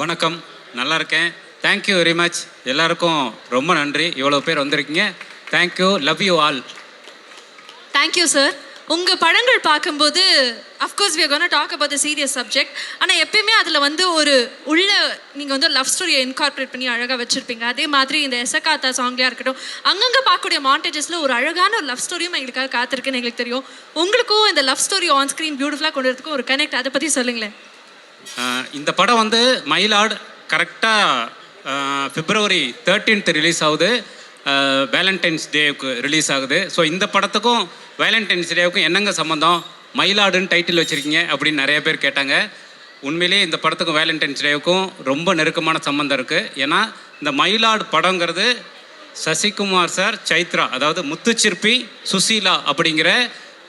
வணக்கம். நல்லா இருக்கேன் தேங்க்யூ வெரி மச் எல்லாருக்கும் ரொம்ப நன்றி. இவ்வளோ பேர் வந்திருக்கீங்க. Thank you love you all thank you sir உங்கள் படங்கள் பார்க்கும்போது of course we gonna talk about the serious subject ஆனால் எப்பயுமே அதில் வந்து ஒரு உள்ள நீங்கள் வந்து லவ் ஸ்டோரியை இன்கார்பரேட் பண்ணி அழகாக வச்சுருப்பீங்க. அதே மாதிரி இந்த எசகாத்தா சாங்லையாக இருக்கட்டும் அங்கங்கே பார்க்கக்கூடிய மாண்டேஜஸில் ஒரு அழகான ஒரு லவ் ஸ்டோரியும் எங்களுக்காக காத்திருக்குன்னு எங்களுக்கு தெரியும். உங்களுக்கும் இந்த லவ் ஸ்டோரி ஆன் ஸ்க்ரீன் பியூட்டிஃபுல்லாக கொண்டு வரதுக்கும் ஒரு கனெக்ட் அதை பற்றி சொல்லுங்களேன். இந்த படம் வந்து மயிலாடு கரெக்டாக பிப்ரவரி தேர்ட்டீன்த் ரிலீஸ் ஆகுது. வேலண்டைன்ஸ் டேவுக்கு ரிலீஸ் ஆகுது. ஸோ இந்த படத்துக்கும் வேலண்டைன்ஸ் டேவுக்கும் என்னங்க சம்மந்தம் மயிலாடுன்னு டைட்டில் வச்சுருக்கீங்க அப்படின்னு நிறைய பேர் கேட்டாங்க. உண்மையிலேயே இந்த படத்துக்கும் வேலண்டைன்ஸ் டேவுக்கும் ரொம்ப நெருக்கமான சம்மந்தம் இருக்குது ஏன்னா இந்த மயிலாடு படங்கிறது சசிகுமார் சார் சைத்ரா அதாவது முத்துச்சிற்பி சுசீலா அப்படிங்கிற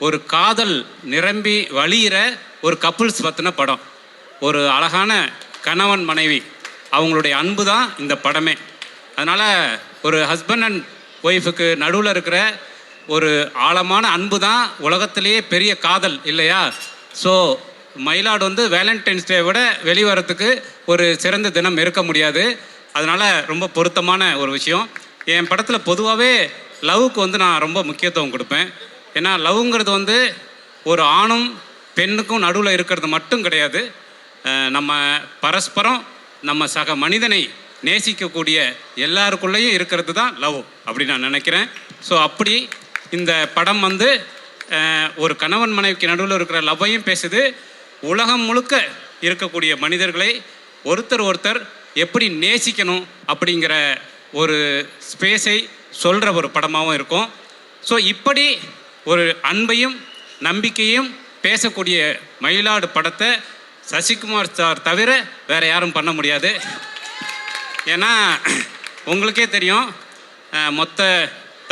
ஒரு காதல் நிரம்பி வழியிற ஒரு கப்புள்ஸ் பற்றின படம். ஒரு அழகான கணவன் மனைவி. அவங்களுடைய அன்பு தான் இந்த படமே. அதனால் ஒரு ஹஸ்பண்ட் அண்ட் ஒய்ஃபுக்கு நடுவில் இருக்கிற ஒரு ஆழமான அன்பு தான் உலகத்திலேயே பெரிய காதல் இல்லையா? ஸோ மயிலாடு வந்து வேலண்டைன்ஸ் டே விட வெளிவரத்துக்கு ஒரு சிறந்த தினம் இருக்க முடியாது. அதனால் ரொம்ப பொருத்தமான ஒரு விஷயம். என் படத்தில் பொதுவாகவே லவ்வுக்கு வந்து நான் ரொம்ப முக்கியத்துவம் கொடுப்பேன். ஏன்னா லவ்ங்கிறது வந்து ஒரு ஆணும் பெண்ணுக்கும் நடுவில் இருக்கிறது மட்டும் கிடையாது. நம்ம பரஸ்பரம் நம்ம சக மனிதனை நேசிக்கக்கூடிய எல்லாருக்குள்ளேயும் இருக்கிறது தான் லவ் அப்படி நான் நினைக்கிறேன். ஸோ அப்படி இந்த படம் வந்து ஒரு கணவன் மனைவிக்கு நடுவில் இருக்கிற லவ்வையும் பேசுது. உலகம் முழுக்க இருக்கக்கூடிய மனிதர்களை ஒருத்தர் ஒருத்தர் எப்படி நேசிக்கணும் அப்படிங்கிற ஒரு ஸ்பேஸை சொல்கிற ஒரு படமாகவும் இருக்கும். ஸோ இப்படி ஒரு அன்பையும் நம்பிக்கையும் பேசக்கூடிய மயிலாடு படத்தை சசிகுமார் சார் தவிர வேறு யாரும் பண்ண முடியாது. ஏன்னா உங்களுக்கே தெரியும் மொத்த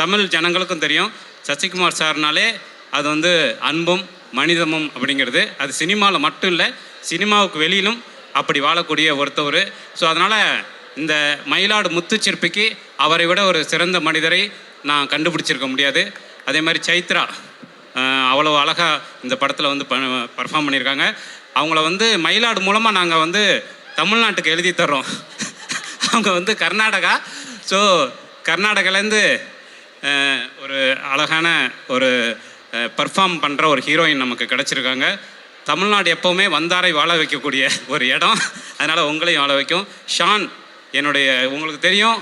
தமிழ் ஜனங்களுக்கும் தெரியும் சசிகுமார் சார்னாலே அது வந்து அன்பும் மனிதமும் அப்படிங்கிறது. அது சினிமாவில் மட்டும் இல்லை சினிமாவுக்கு வெளியிலும் அப்படி வாழக்கூடிய ஒருத்தவர். ஸோ அதனால் இந்த மயிலாடு முத்துச்சிற்பிக்கு அவரை விட ஒரு சிறந்த மனிதரை நான் கண்டுபிடிச்சிருக்க முடியாது. அதே மாதிரி சைத்ரா அவ்வளோ அழகாக இந்த படத்தில் வந்து பர்ஃபார்ம் பண்ணியிருக்காங்க. அவங்கள வந்து மயிலாடு மூலமாக நாங்கள் வந்து தமிழ்நாட்டுக்கு எழுதி தர்றோம். அவங்க வந்து கர்நாடகா. ஸோ கர்நாடகாலேருந்து ஒரு அழகான ஒரு பர்ஃபார்ம் பண்ணுற ஒரு ஹீரோயின் நமக்கு கிடச்சிருக்காங்க. தமிழ்நாடு எப்போவுமே வந்தாரை வாழ வைக்கக்கூடிய ஒரு இடம். அதனால் உங்களையும் வாழ வைக்கும். ஷான் என்னுடைய உங்களுக்கு தெரியும்.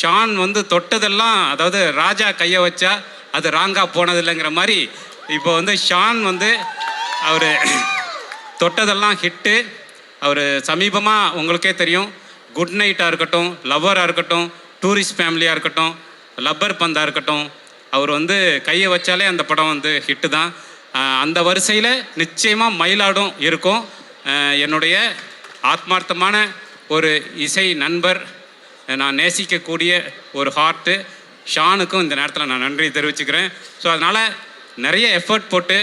ஷான் வந்து தொட்டதெல்லாம் அதாவது ராஜா கையை வச்சா அது ராங்கா போனதில்லைங்கிற மாதிரி இப்போ வந்து ஷான் வந்து அவர் தொட்டதெல்லாம் ஹிட்டு. அவர் சமீபமாக உங்களுக்கே தெரியும். குட் நைட்டாக இருக்கட்டும் லவ்வராக இருக்கட்டும் டூரிஸ்ட் ஃபேமிலியாக இருக்கட்டும் லப்பர் பந்தாக இருக்கட்டும் அவர் வந்து கையை வச்சாலே அந்த படம் வந்து ஹிட்டு தான். அந்த வரிசையில் நிச்சயமாக மயிலாடும் இருக்கும். என்னுடைய ஆத்மார்த்தமான ஒரு இசை நண்பர் நான் நேசிக்கக்கூடிய ஒரு ஹார்ட்டு ஷானுக்கும் இந்த நேரத்தில் நான் நன்றி தெரிவிச்சுக்கிறேன். ஸோ அதனால் நிறைய எஃபர்ட் போட்டு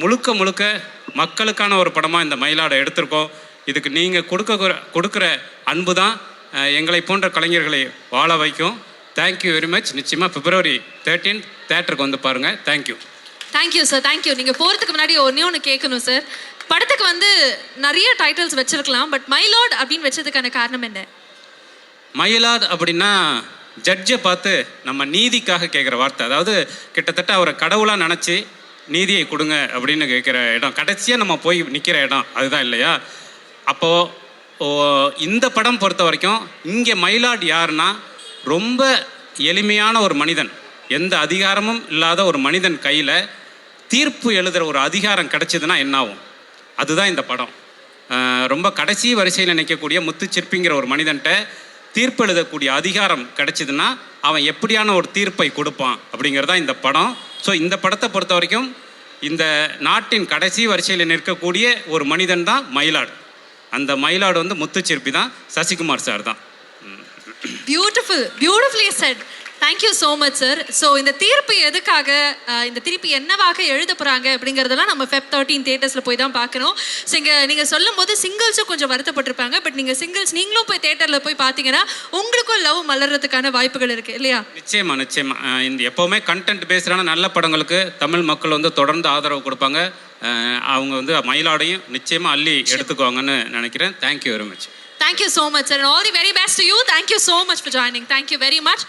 முழுக்க முழுக்க மக்களுக்கான ஒரு படமாக இந்த மயிலாடை எடுத்திருக்கோம். இதுக்கு நீங்கள் கொடுக்க கொடுக்குற அன்பு தான் எங்களை போன்ற கலைஞர்களை வாழ வைக்கும். தேங்க்யூ வெரி மச் நிச்சயமாக பிப்ரவரி தேர்ட்டீன் தேட்டருக்கு வந்து பாருங்கள் தேங்க்யூ தேங்க்யூ சார் தேங்க்யூ நீங்க போறதுக்கு முன்னாடி ஒன்னே ஒன்று கேட்கணும் சார் படத்துக்கு வந்து நிறைய டைட்டில்ஸ் வச்சிருக்கலாம் பட் மைலாட் அப்படின்னு வச்சதுக்கான காரணம் என்ன? மயிலாட் அப்படின்னா ஜட்ஜை பார்த்து நம்ம நீதிக்காக கேட்குற வார்த்தை. அதாவது கிட்டத்தட்ட அவரை கடவுளாக நினச்சி நீதியை கொடுங்க அப்படின்னு கேட்குற இடம். கடைசியாக நம்ம போய் நிற்கிற இடம் அதுதான் இல்லையா? அப்போது இந்த படம் பொறுத்த வரைக்கும் இங்கே மயிலாட் யாருன்னா ரொம்ப எளிமையான ஒரு மனிதன். எந்த அதிகாரமும் இல்லாத ஒரு மனிதன் கையில் தீர்ப்பு எழுதுகிற ஒரு அதிகாரம் கிடைச்சதுன்னா என்னாகும் அதுதான் இந்த படம். ரொம்ப கடைசி வரிசையில் நிற்கக்கூடிய முத்துச்சிற்பிங்கிற ஒரு மனிதன்ட்ட தீர்ப்பு எழுதக்கூடிய அதிகாரம் கிடைச்சதுன்னா அவன் எப்படியான ஒரு தீர்ப்பை கொடுப்பான் அப்படிங்கிறதான் இந்த படம். ஸோ இந்த படத்தை பொறுத்த வரைக்கும் இந்த நாட்டின் கடைசி வரிசையில் நிற்கக்கூடிய ஒரு மனிதன் தான் மயிலாடு. அந்த மயிலாடு வந்து முத்துச்சிற்பி தான் சசிகுமார் சார் தான். Beautiful beautifully set thank you so much sir so இந்த தீர்ப்பு எதுக்காக இந்த தீர்ப்பு என்னவாக எழுத போகிறாங்க அப்படிங்கிறதெல்லாம் நம்ம ஃபெப் தேர்ட்டீன் தேட்டர்ஸில் போய் தான் பார்க்கணும். ஸோ இங்கே நீங்கள் சொல்லும் போது சிங்கிள்ஸும் கொஞ்சம் வருத்தப்பட்டிருப்பாங்க. பட் நீங்கள் சிங்கிள்ஸ் நீங்களும் போய் தேட்டரில் போய் பார்த்தீங்கன்னா உங்களுக்கும் லவ் மலர்றதுக்கான வாய்ப்புகள் இருக்குது இல்லையா? நிச்சயமா நிச்சயமா. இந்த எப்போவுமே கண்டென்ட் பேசுகிறான நல்ல படங்களுக்கு தமிழ் மக்கள் வந்து தொடர்ந்து ஆதரவு கொடுப்பாங்க. அவங்க வந்து மயிலாடையும் நிச்சயமாக அள்ளி எடுத்துக்குவாங்கன்னு நினைக்கிறேன். Thank you very much thank you so much sir all the very to you thank you so much for joining thank you very much